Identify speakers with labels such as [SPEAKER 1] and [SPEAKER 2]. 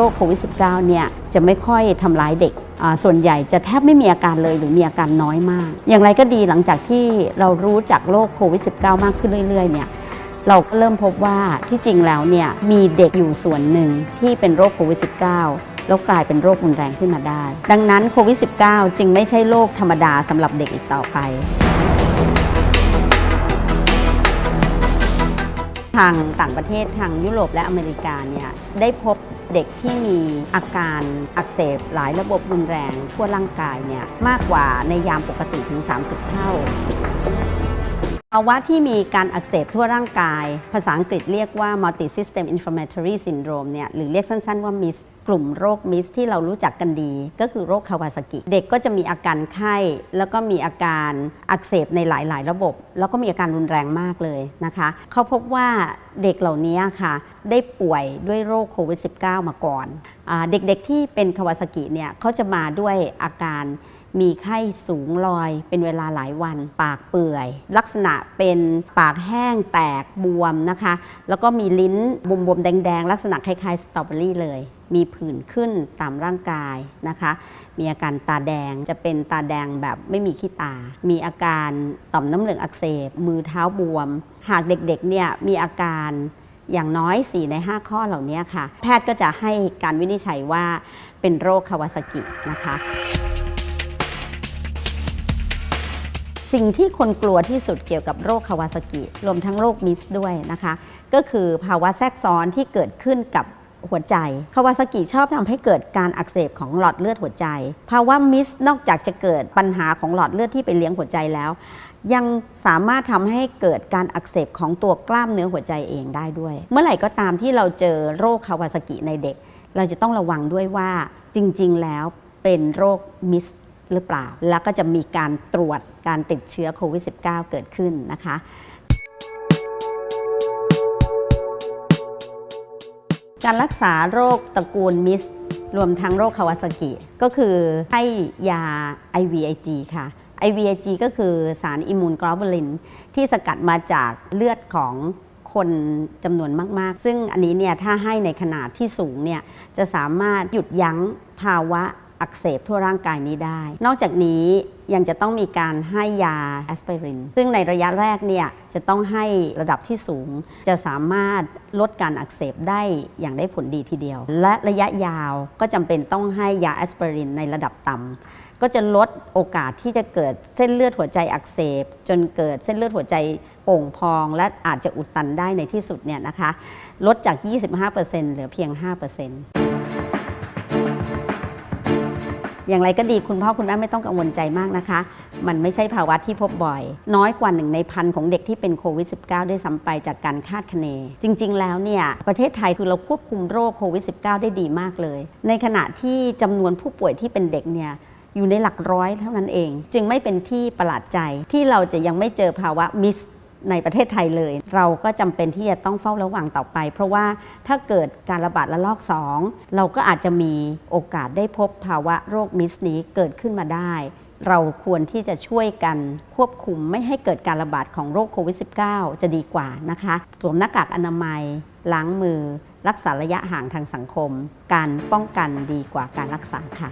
[SPEAKER 1] โรคโควิด -19 เนี่ยจะไม่ค่อยทำร้ายเด็ก ส่วนใหญ่จะแทบไม่มีอาการเลยหรือมีอาการน้อยมาก อย่างไรก็ดีหลังจากที่เรารู้จักโรคโควิด -19 มากขึ้นเรื่อยๆเนี่ยเราก็เริ่มพบว่าที่จริงแล้วเนี่ยมีเด็กอยู่ส่วนหนึ่งที่เป็นโรคโควิด -19 แล้วกลายเป็นโรครุนแรงขึ้นมาได้ ดังนั้นโควิด -19 จึงไม่ใช่โรคธรรมดาสำหรับเด็กอีกต่อไปทางต่างประเทศทางยุโรปและอเมริกาเนี่ยได้พบ เด็กที่มีอาการอักเสบหลายระบบรุนแรงทั่วร่างกายเนี่ยมากกว่าในยามปกติถึง 30 เท่า ภาวะที่มีการอักเสบทั่วร่างกาย ภาษาอังกฤษเรียกว่า multi system inflammatory syndrome เนี่ย หรือเรียกสั้น ๆ ว่า MIS กลุ่มโรคมิสที่เรารู้จักกันดี ก็คือโรคคาวาซากิ เด็กก็จะมีอาการไข้ แล้วก็มีอาการอักเสบในหลาย ๆ ระบบ แล้วก็มีอาการรุนแรงมากเลยนะคะ เขาพบว่าเด็กเหล่านี้ค่ะ ได้ป่วยด้วยโรคโควิด -19 มาก่อนอเด็ก ๆ ที่เป็นคาวาซากิเนี่ยเขาจะมาด้วยอาการ มีไข้สูงลอยเป็นเวลาหลายวัน ปากเปื่อย ลักษณะเป็นปากแห้งแตกบวมนะคะ แล้วก็มีลิ้นบวมๆแดงๆ ลักษณะคล้ายๆสตรอเบอรี่เลย มีผื่นขึ้นตามร่างกายนะคะ มีอาการตาแดงจะเป็นตาแดงแบบไม่มีขี้ตา มีอาการต่อมน้ำเหลืองอักเสบ มือเท้าบวม หากเด็กๆเนี่ยมีอาการอย่างน้อย 4 ใน 5 ข้อเหล่านี้ค่ะ แพทย์ก็จะให้การวินิจฉัยว่าเป็นโรคคาวาซากินะคะ สิ่งที่คนกลัวที่สุดเกี่ยวกับโรคคาวาซากิ รวมทั้งโรคมิสด้วยนะคะ ก็คือภาวะแทรกซ้อนที่เกิดขึ้นกับหัวใจ คาวาซากิชอบทำให้เกิดการอักเสบของหลอดเลือดหัวใจ ภาวะมิสนอกจากจะเกิดปัญหาของหลอดเลือดที่ไปเลี้ยงหัวใจแล้ว ยังสามารถทำให้เกิดการอักเสบของตัวกล้ามเนื้อหัวใจเองได้ด้วย เมื่อไหร่ก็ตามที่เราเจอโรคคาวาซากิในเด็ก เราจะต้องระวังด้วยว่าจริง ๆ แล้วเป็นโรคมิส หรือเปล่า แล้วก็จะมีการตรวจการติดเชื้อโควิด -19 เกิดขึ้นนะคะการรักษาโรคตระกูลมิส รวมทั้งโรคคาวาซากิ ก็คือให้ยา IVIG ค่ะ IVIG ก็คือสารอิมมูนกลอบูลิน ที่สกัดมาจากเลือดของคนจำนวนมาก ๆ ซึ่งอันนี้เนี่ยถ้าให้ในขนาดที่สูงเนี่ยจะสามารถหยุดยั้งภาวะ อักเสบทั่วร่างกายนี้ได้ นอกจากนี้ยังจะต้องมีการให้ยาแอสไพริน ซึ่งในระยะแรกเนี่ยจะต้องให้ระดับที่สูง จะสามารถลดการอักเสบได้อย่างได้ผลดีทีเดียว และระยะยาวก็จำเป็นต้องให้ยาแอสไพรินในระดับต่ำก็จะลดโอกาสที่จะเกิดเส้นเลือดหัวใจอักเสบ จนเกิดเส้นเลือดหัวใจโป่งพอง และอาจจะอุดตันได้ในที่สุดเนี่ยนะคะ ลดจาก 25%เหลือเพียง 5% อย่างไรก็ดีคุณพ่อคุณแม่ไม่ต้องกังวลใจมากนะคะ มันไม่ใช่ภาวะที่พบบ่อย น้อยกว่าหนึ่งในพันของเด็กที่เป็นโควิด -19 ด้วยซ้ำไปจากการคาดคะเน จริง ๆ แล้วเนี่ยประเทศไทยคือเราควบคุมโรคโควิด -19 ได้ดีมากเลย ในขณะที่จำนวนผู้ป่วยที่เป็นเด็กเนี่ยอยู่ในหลักร้อยเท่านั้นเอง จึงไม่เป็นที่ประหลาดใจที่เราจะยังไม่เจอภาวะมิส ในประเทศไทยเลย เราก็จำเป็นที่จะต้องเฝ้าระวังต่อไป เพราะว่าถ้าเกิดการระบาดระลอก 2 เราก็อาจจะมีโอกาสได้พบภาวะโรคมิสนี้เกิดขึ้นมาได้ เราควรที่จะช่วยกันควบคุมไม่ให้เกิดการระบาดของโรคโควิด -19 จะดีกว่านะคะสวมหน้ากากอนามัย ล้างมือ รักษาระยะห่างทางสังคม การป้องกันดีกว่าการรักษาค่ะ